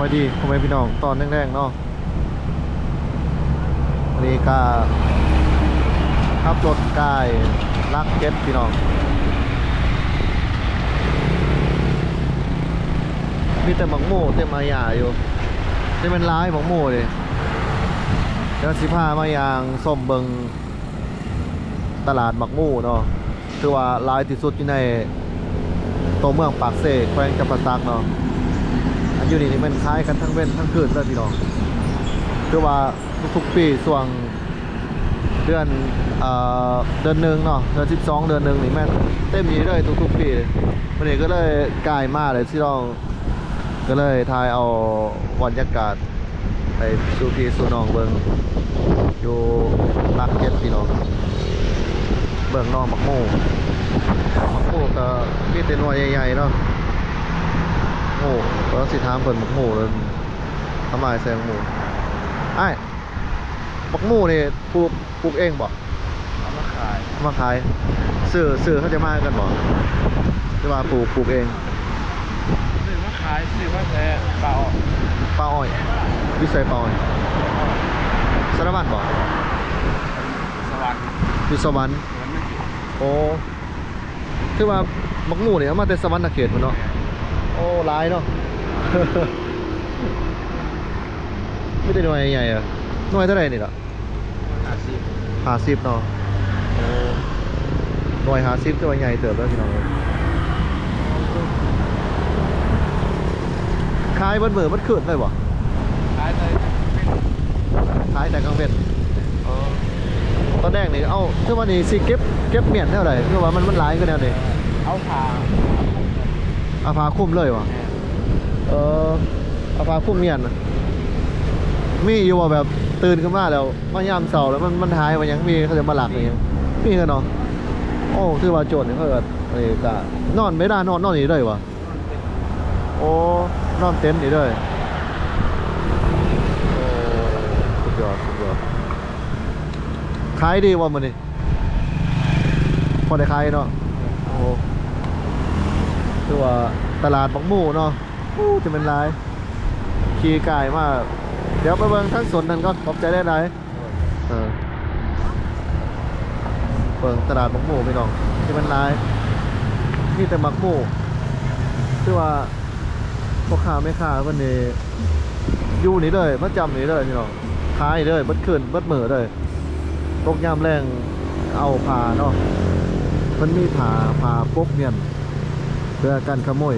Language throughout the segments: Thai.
วัสดีพ่อแม่พี่น้องตอนแรกๆเนาะวันนี้ก็ขับรถกายลักเก็ตพี่น้องมีแต่หมักโม่เต็มอาญาอยู่เต็มเป็นร้ายหมักโม่เลยเดี๋ยวสิพามายางส้มเบิงตลาดหมักโม่เนาะคือว่าร้ายที่สุดอยู่ในตัวเมืองปากเซ่แขวงจำปาสักเนาะ อยู่นี่นี่มันคล้ายกันทั้งเว้นทั้งคืนเลยพี่น้องคือว่าทุกๆปีส่วงเดือนเอ่อเดือนหนึ่งเนาะเดือนสิบสองเดือนหนึ่งนี่แม่นเต็มนี้เลยทุกๆปีวันนี้ก็เลยกลายมาเลยที่เราก็เลยทายเอาบรรยากาศไปสู่พี่สู่น้องเบิงอยู่รักเจ็ดพี่น้องเบิงน้องมักโม่มักโม่ก็มีแต่หน่วยใหญ่ๆเนาะ โอ้แล้วสิถามเพิ่นบักหมูเลยทำไมใส่บักหมูไอ้ายบักหมูนี่ปลูกปลูกเองบ่เอามาขายเอามาขายซื้อซื้อเขาจะมากันบ่หรือว่าปลูกปลูกเองซื้อมาขายซื้อมาแท้เปล่าปลาอ้อยวิสัยปลาอ้อยสารวัตรบ่สวัสดิ์อยู่สวรรค์เหมือนไม่อยู่โอ้คือว่าบักหมูนี่เอามาแต่สวรรค์เขตพุ่นเนาะโอ้หลายเนาะ ไม่ได้หน่วยใหญ่ๆอะหน่วยเท่าไหร่นี่ล่ะอาชีพหาซิปเนาะโอ้หน่วยหาซิปตัวใหญ่เติบแล้วพี่น้องเอ้ยขายเบิดมือเบิดคืนเลยบ่ขายเลยเป็นขายแต่กลางเว้นอ๋อตอนแรกนี่ เอ้าคือว่านี่สิเก็บ เก็บเมียนเท่าไหร่คือว่ามันมันหลายก็แนวนี้เอาผ่า เอาผ้าคลุมเลยวะเออเอาผ้าคลุมเมียนน่ะมีอยู่ว่าแบบตื่นขึ้นมาแล้วมายามเสาร์แล้วมันมันหายไปยังมีเขาจะมาหลักอย่างเงี้ยมีกันเนาะโอ้คือว่าโจทย์นี่เขาเกิดไอ้กะนอนไม่ได้นอนนอนนี่เลยวะโอ้นอนเต็นท์นี่เลยโอ้สุดยอดสุดยอดขายดีว่ามันนี่พอได้ขายเนาะโอ้ คือว่าตลาดบักหมู่เนาะอู้จะเป็นไรขี่กายมากเดี๋ยวไปเบิ่งทั้งสวนนั่นก็ขอบใจได้ไรเออเบิ่งตลาดบักหมูพี่น้องที่เป็นไรนี่แต่บักหมูคือว่าพ่อค้าแม่ค้าเพิ่นนี่อยู่นี่เลยมาจำนี่เลยพี่น้องขายเลยบัดคืนบัดมือเลยตกยามแรงเอาผ้าเนาะมันมีผ้าผ้าปกเนียน เพื่อการขโมย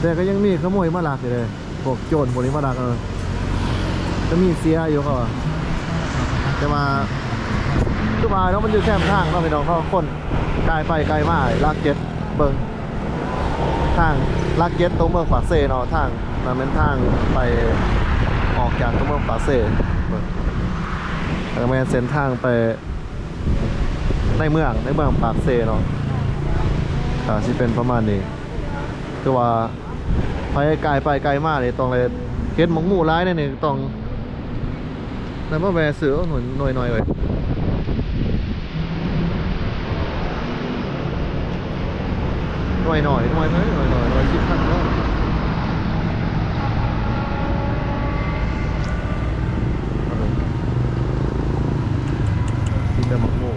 แต่ก็ยังมีขโมยมาลักอยู่เลยพวกโจรพวกนี้มาลักเออจะมีเสียอยู่เขาจะมาทุกบายเนาะมันอยู่แคมทางเนาะพี่น้องเขาคนไกายไปไกลมาลักเจ็ดเบิ่งทางลักเจ็ดตรงเมืองปาเซเนาะทางมันเป็นทางไปออกจากตัวเมืองปาเซเบิ่งแล้วก็ม่นเส้นทางไปในเมืองในเมืองปากเซเนาะ อ่าสิเป็นประมาณนี้คือว่าไปไกลไปไกลมากเลยต้องเลยเฮ็ดหมองหมู่ร้ายเนี่ยนี่ต้องนั่นว่าแวเสือหน่อยหน่อยหน่อยไว้หน่อยหน่อยหน่อยหน่อยหน่อยหน่อยหน่อยสิบพันเนาะกินแต่หมกหมู่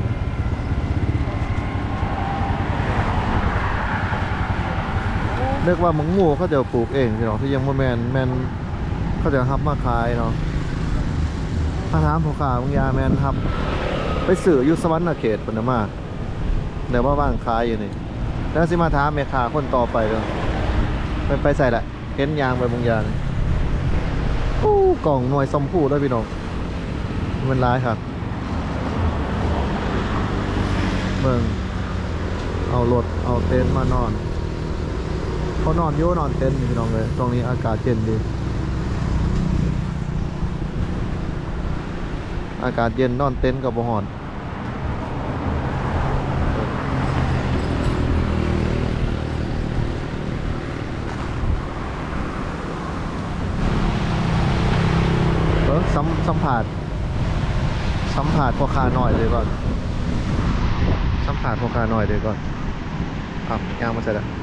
เรียกว่ามังมูเขาจะปลูกเองพี่น้องที่ยังบ่แมนแมนเขาจะฮับมาขายเนาะถ้าถามพ่อค้าบางยาแมนครับ ไปสื่อยู่สวรรค์เขตปนมาเดี๋ยวว่าว่างขายอยู่นี่แล้วสิมาถามแม่ค้าคนต่อไปเลยไปไปใส่ละเห็นยางไปบางยางโอ้กล่องหน่วยซอมพูด้วยพี่น้องมันร้ายครับเบิ่งเอารถเอาเต็นท์มานอน เขานอนอยู่นอนเต็นท์พี่น้องเลยตรงนี้อากาศเย็นดี อากาศเย็นนอนเต็นท์กับบ่ฮ้อนเออสัมสัมผัสสัมผัสพอคาหน่อยเลยก่อนสัมผัสพอคาหน่อยเลยก่อนอะยางมาเสร็จแล้ว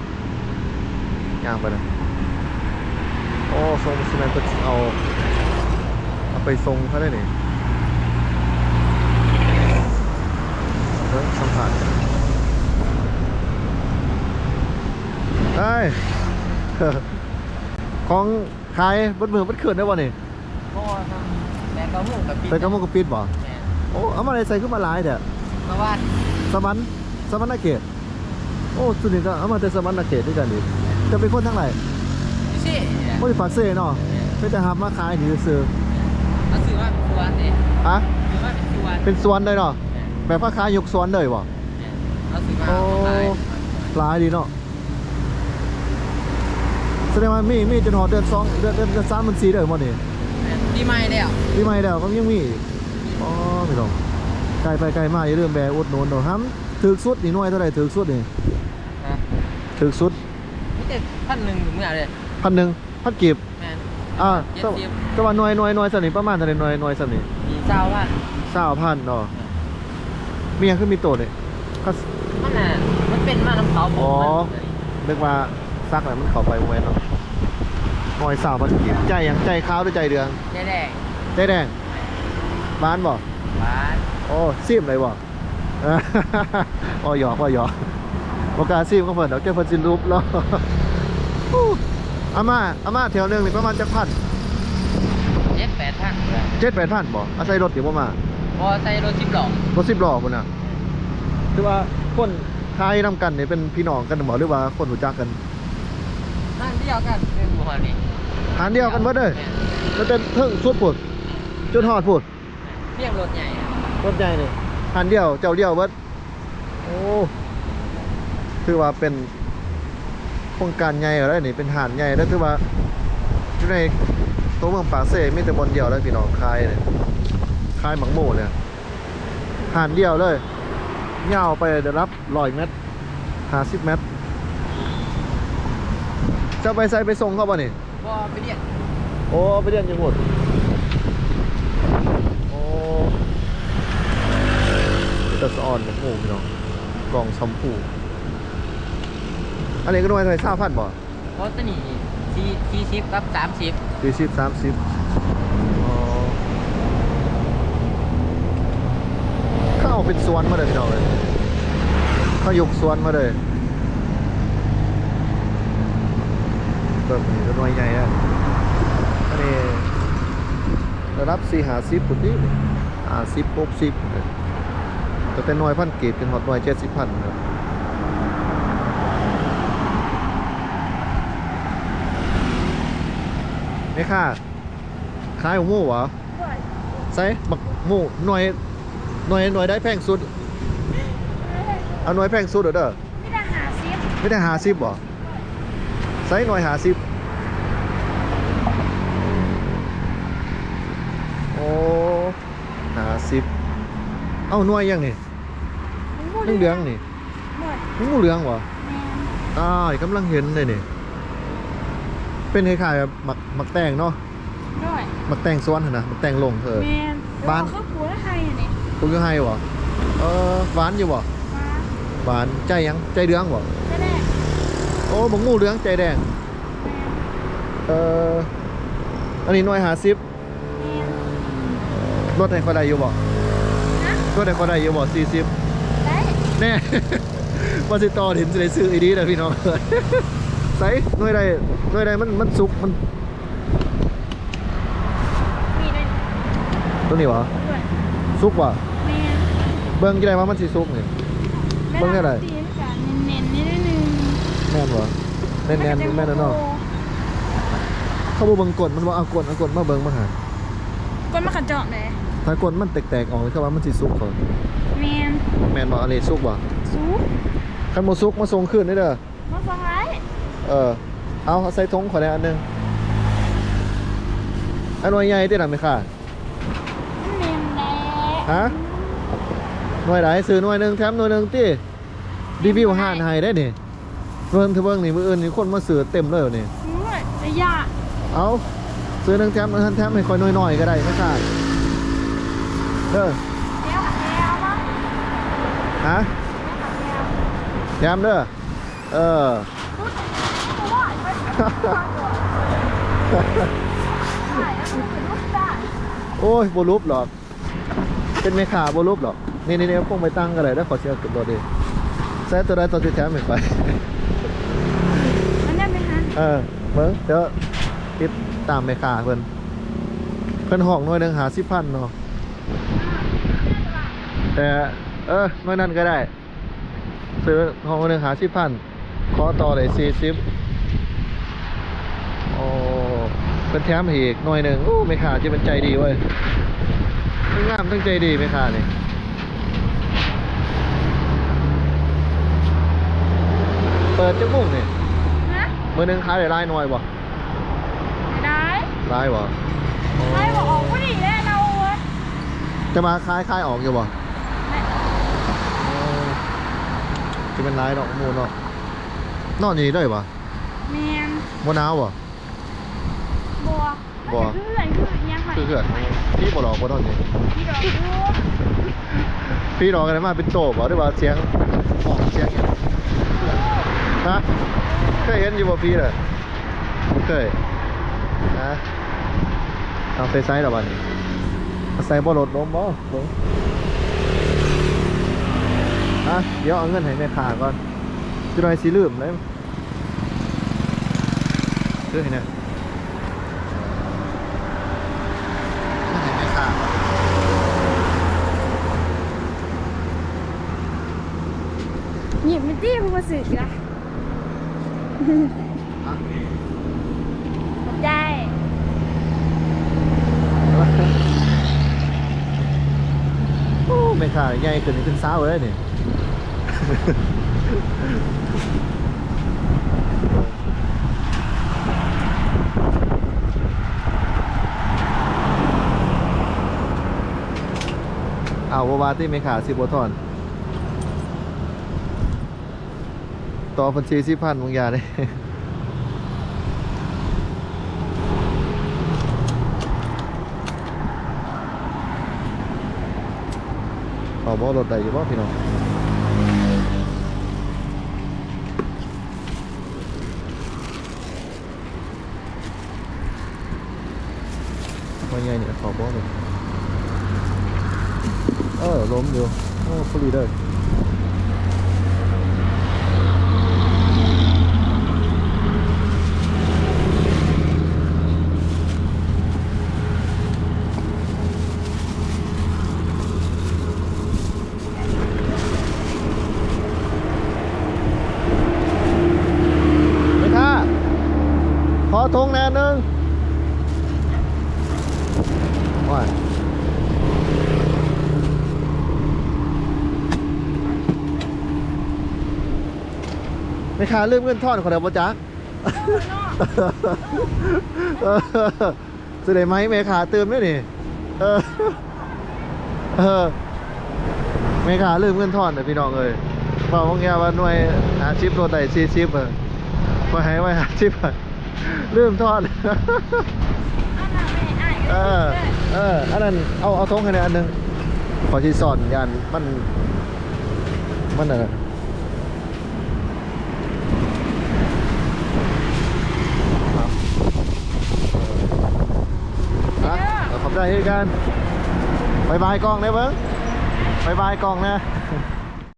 ย่างไปเลยโอ้ทรงซีเมนต์ก็เอาเอาไปทรงเขาได้นี่เออสัมผัสได้ของขายเบดมือเบดคืนได้บ่นี่พ่อทำแม่ก็มุ่งกับปีไปกระมงกระปิดบ่แม่โอ้เอามาอะไรใส่ขึ้นมาหลายเด้อเพราะว่าสมันสมันนาเกตโอ้สุดนี้ก็เอามาแต่สมันนาเกตด้วยกันดิ จะเป็นคนทั้งไหนไม่ใช่บริษัทเซ่เนาะไม่แต่หับมาขายถือซื้อเขาซื้อว่าเป็นสวนเนี่ยอะซื้อว่าเป็นสวนเป็นสวนเลยเนาะแบบว่าขายยกสวนเลยบ่เขาซื้อมาโอ้ขายหลายดีเนาะแสดงว่ามีมีจนหอดเดือนสองเดือนเดือนเดือนสามมันสี่เดือนหมดนี่ดีไหมแล้วปีใหม่แล้วก็ยังมีอีกอ๋อไม่ต้องไกลไปไกลมาอย่าลืมแบอุดหนุนเนาะฮัมถือสุดนี่หน่วยเท่าไหร่ถือสุดนี่นะถือสุด นี่แต่พันหนึ่งถึงเมื่อเลยพันหนึ่งพันกีบแม่นอ่าเจ็ดแต่สิบแต่ว่าหน่วยหน่วยหน่วยสนิทประมาณเท่าไหร่หน่วยหน่วยสนิทมีเจ้าพันเศร้าพันเนาะมีหยังขึ้นมีโตเนี่ยก็มันน่ะมันเป็นมาน้ำเขาผมอ๋อมันนึกว่าซักแล้วมันเข้าไปเว้นเนาะหน่วยสาวพันกีบใจหยังใจขาวหรือใจเดือง แดงแดงใจแดงบ้านบ่หวานโอ้ซีมเลยบ่อ๋อหยอกว่าหยอก บอกกล้ารซีมก็เพิ่นเดี๋ยวแกเพิ่นสิรูปแล้วอู้อาม่าอาม่าแถวหนึงนี่ประมาณจักพันเจ็ดแปดพันเลยเจ็ดแปดพันบ่อาศัยรถอยู่บ่มาพอใส่รถจิบหลอกรถสิบล้อพุ่นน่ะคือว่าคนทายนำกันนี่เป็นพี่น้องกันบ่หรือว่าคนรู้จักกันนั่นเดียวกันเป็นหัวนี่หานเดียวกันเบิดเลยมันเป็นเทิงสุดพุ่นจนฮอดพุ่นเรียกรถใหญ่อะรถใหญ่นี่หานเดียวเจ้าเดียวเบิดโอ้ ถือว่าเป็นโครงการใหญ่แล้วนี่เป็นหานใหญ่แล้วถือว่าอยู่ในตัวเมืองปากเซ่มีแต่บนเดียวแล้วพี่น้องคายเนี่ยคายหมักหมูเนี่ยหานเดียวเลยยาวไปเดี๋ยวรับร้อยเมตรห้าสิบเมตรจะไปใส่ไปส่งเขาป่ะนี่พอไปเรียกโอ้ไปเรียนยังหมดโอ้แตะสะออนหมูพี่น้องกล่องชมพู อันนี้ก็ด้วยเท่าไหร่ทราบพันบ่เพราะตัวนี้สี่สี่สิบกับสามสิบสี่สิบสามสิบอ๋อเข้าเอาเป็นสวนมาเลยพี่น้องเลยเข้ายกสวนมาเลยเปิดนี่ก็หน่วยใหญ่อะอันนี้ระดับสี่หาสิบปุ่นที่หาสิบหกสิบแต่เป็นหน่วยพันเกตเป็นหอดหน่วยเจ็ดสิบพันครับ นี่ค่ะขายของหมูเหรอใส่บักหมูหน่วยหน่วยหน่วยได้แพงสุด เอาหน่วยแพงสุดเหรอเด้อไม่ได้หาซิปไม่ได้หาสิบบ่ใส่หน่วยหาสิบโอ้หาสิบเอ้าหน่วยยังนี่นึ่งเหลืองนี่หมดนึ่งเหลืองวะแมนอ้ายกำลังเห็นเลยนี่ เป็นคล้ายๆแบบหมักหมักแตงเนาะด้วยหมักแตงสวนหั่นนะหมักแตงลงเธอ แมนบ้านแล้วก็ปูแล้วไทยอะนี่ปลูกยังไงวะเออหวานอยู่บ่มาหวานใจยังใจเหลืองบ่จะได้โอ้บักงูเหลืองใจแดงแมนเอออันนี้หน่วยหาสิบแมนรถไหนเขาได้อยู่บ่นะรถไหนเขาได้อยู่บ่สี่สิบได้แน่ ว่าสิต่อเห็นสิได้ซื้ออีดีนะพี่น้อง ใส่หน่วยใดหน่วยใดมันมันสุกมันมีด้วยตัวนี้วะด้วยสุกวะแมนเบิ่งกี่ได้ว่ามันสิสุกนี่ เบิ่งได้ไร ตีนกันเน้นๆนิดนึงแม่นวะแน่นแน่นๆแม่นแล้วเนาะเขาบ่เบิ่งกดมันว่าเอากดเอากดมาเบิ่งมาหาก้นมะขัดเจาะเลยถ้ากดมันแตกๆออกเลยเขาว่ามันสิสุกเขาแมนแม่นบ่อะไรสุกบ่ซูปคันบ่สุกมาส่งคืนได้เด้อมาฟังไร เออ เอาเอาใส่ถุงขอได้อันหนึงอันหน่วยใหญ่ติดน่ะไหมค่ะแมนแล้ฮะหน่วยไหนซื้อหน่วยหนึ่งแถมหน่วยหนึ่งที่รีวิวห้านให้ได้นี่เบิ่งเถอะเบิ่งนี่มื้ออื่นนี่คนมาซื้อเต็มเลยนี่ด้วยระยะเอาซื้อหนึ่งแถมหนึ่งแถมให้ค่อยน้อยๆก็ได้ไม่ขาดเด้อเดี๋ยวแล้วมั้งฮะเดี๋ยวแล้วแถมเด้อเออ โอ้ยโบรูปหรอก เป็นเมคาโบรูปหรอก นี่นี่นี่พวกไปตั้งกันเลยแล้วขอเชียร์กับตัวดีแซ่ตัวใดตัวที่แท้ไม่ไปมันได้ไหมฮะเออเบิ้งเดี๋ยวติดตามเมคาเพิ่นเพิ่นห้องหน่วยหนึ่งหาสิพันเนาะแต่เออหน่วยนั้นก็ได้ซื้อห้องหนึ่งหาสิพันขอต่อเลยสี่สิบโอ้ เป็นแถมให้อีกหน่วยหนึ่งโอ้เมคาจะเป็นใจดีเว้ยทั้งงามทั้งใจดีเมคานี่เปิดจังมุ่งนี่ฮะมือหนึ่งขายได้หลายหน่วยบ่ไม่ได้หลายบ่โอ้ไม่บอกออกก็ดีแล้วเราเว้ยจะมาขายขายออกอยู่บ่ไม่โอ้จะเป็นหลายดอกมูลเนาะนอนอยู่นี่ได้บ่แมนบ่หนาวบ่ บัวบัว คือเพื่อนคือยังไงคือเกิดพี่บ่หลอกบ่นอนนี่พี่ดอกดูพี่หลอกกันได้มาเป็นโตบ่หรือว่าเสียงออกเสียงอิหยังฮะเคยเห็นอยู่บ่พี่น่ะบ่เคยฮะเอาใส่ไซส์ดอกบัดนี้เอาใส่บ่ลดลมบ่เบิ่งฮะเดี๋ยวเอาเงินให้แม่ค้าก่อนจะหน่อยสิลืมเลยซื้อให้แน่เงินให้แม่ค้าก่อน หยิบมิตี้พูมาสึกอะขอบใจโอ้ไม่ค่ะใหญ่ขึ้นขึ้นเสาวเลยนี่เอาวาวาที่ไม่ขาสิบทอน ต่อบัญชีสิพันมึงอยาได้เอาบ่รถใดอยู่บ่พี่น้องว่าไงเนี่ยขอบ่เลยเออล้มอยู่โอ้ฟรีเลยไม่ค่ะขอทงแนนหนึ่งว่า ไม่ค่ะลืมเงินทอนของเดียวบ่จักเออแสดงไหมเมขาเติมด้วยนี่เออเออเมขาลืมเงินทอนนะพี่น้องเอ้ยบอกว่าไงว่าหน่วยหาชิปตัวใดซีชิปเออมาให้ไว้หาชิปอะลืมทอนเออเอออันนั้นเอาเอาทงให้ในอยอันหนึงขอที่สอนยันมันมันอะไรครับเอออะเอาขอบ ใจกันบายบายกล้องนะเบิ้งบายบายกล้องนะ